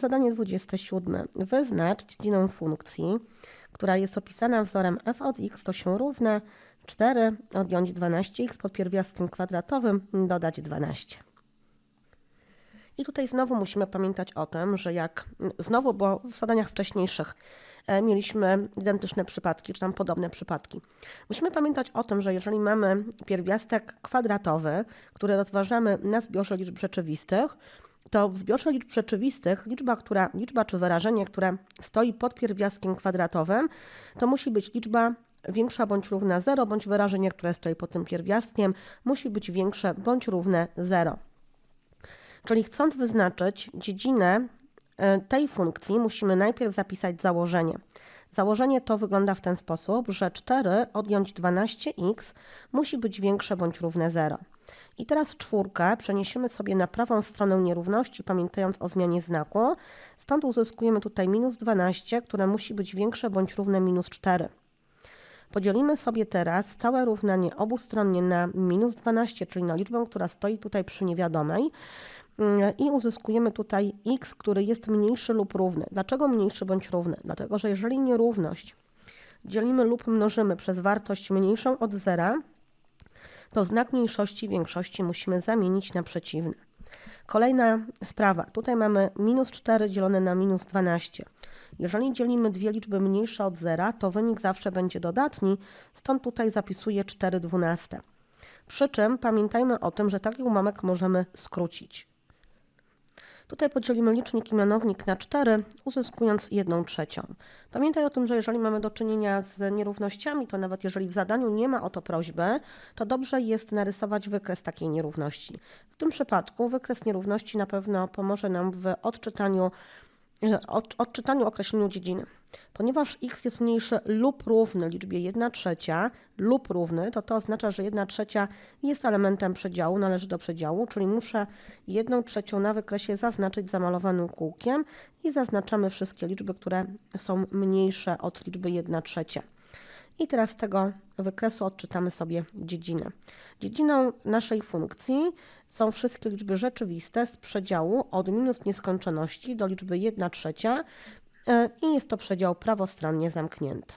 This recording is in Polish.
Zadanie 27. Wyznacz dziedzinę funkcji, która jest opisana wzorem f od x to się równa 4 odjąć 12x pod pierwiastkiem kwadratowym dodać 12. I tutaj znowu musimy pamiętać o tym, że jak znowu, bo w zadaniach wcześniejszych e, mieliśmy identyczne przypadki, czy tam podobne przypadki. Musimy pamiętać o tym, że jeżeli mamy pierwiastek kwadratowy, który rozważamy na zbiorze liczb rzeczywistych, to w zbiorze liczb rzeczywistych liczba, która, liczba czy wyrażenie, które stoi pod pierwiastkiem kwadratowym, to musi być liczba większa bądź równa 0, bądź wyrażenie, które stoi pod tym pierwiastkiem, musi być większe bądź równe 0. Czyli chcąc wyznaczyć dziedzinę e, tej funkcji, musimy najpierw zapisać założenie. Założenie to wygląda w ten sposób, że 4 odjąć 12x musi być większe bądź równe 0. I teraz czwórkę przeniesiemy sobie na prawą stronę nierówności, pamiętając o zmianie znaku. Stąd uzyskujemy tutaj minus 12, które musi być większe bądź równe minus 4. Podzielimy sobie teraz całe równanie obustronnie na minus 12, czyli na liczbę, która stoi tutaj przy niewiadomej i uzyskujemy tutaj x, który jest mniejszy lub równy. Dlaczego mniejszy bądź równy? Dlatego, że jeżeli nierówność dzielimy lub mnożymy przez wartość mniejszą od zera, to znak mniejszości większości musimy zamienić na przeciwny. Kolejna sprawa. Tutaj mamy minus 4 dzielone na minus 12. Jeżeli dzielimy dwie liczby mniejsze od zera, to wynik zawsze będzie dodatni, stąd tutaj zapisuję 4 dwunaste. Przy czym pamiętajmy o tym, że taki ułamek możemy skrócić. Tutaj podzielimy licznik i mianownik na 4, uzyskując 1 trzecią. Pamiętaj o tym, że jeżeli mamy do czynienia z nierównościami, to nawet jeżeli w zadaniu nie ma o to prośby, to dobrze jest narysować wykres takiej nierówności. W tym przypadku wykres nierówności na pewno pomoże nam w odczytaniu od, odczytaniu określeniu dziedziny. Ponieważ x jest mniejszy lub równy liczbie 1 trzecia lub równy, to to oznacza, że 1 trzecia jest elementem przedziału, należy do przedziału, czyli muszę 1 trzecią na wykresie zaznaczyć zamalowanym kółkiem i zaznaczamy wszystkie liczby, które są mniejsze od liczby 1 trzecia. I teraz z tego wykresu odczytamy sobie dziedzinę. Dziedziną naszej funkcji są wszystkie liczby rzeczywiste z przedziału od minus nieskończoności do liczby 1 trzecia e, i jest to przedział prawostronnie zamknięty.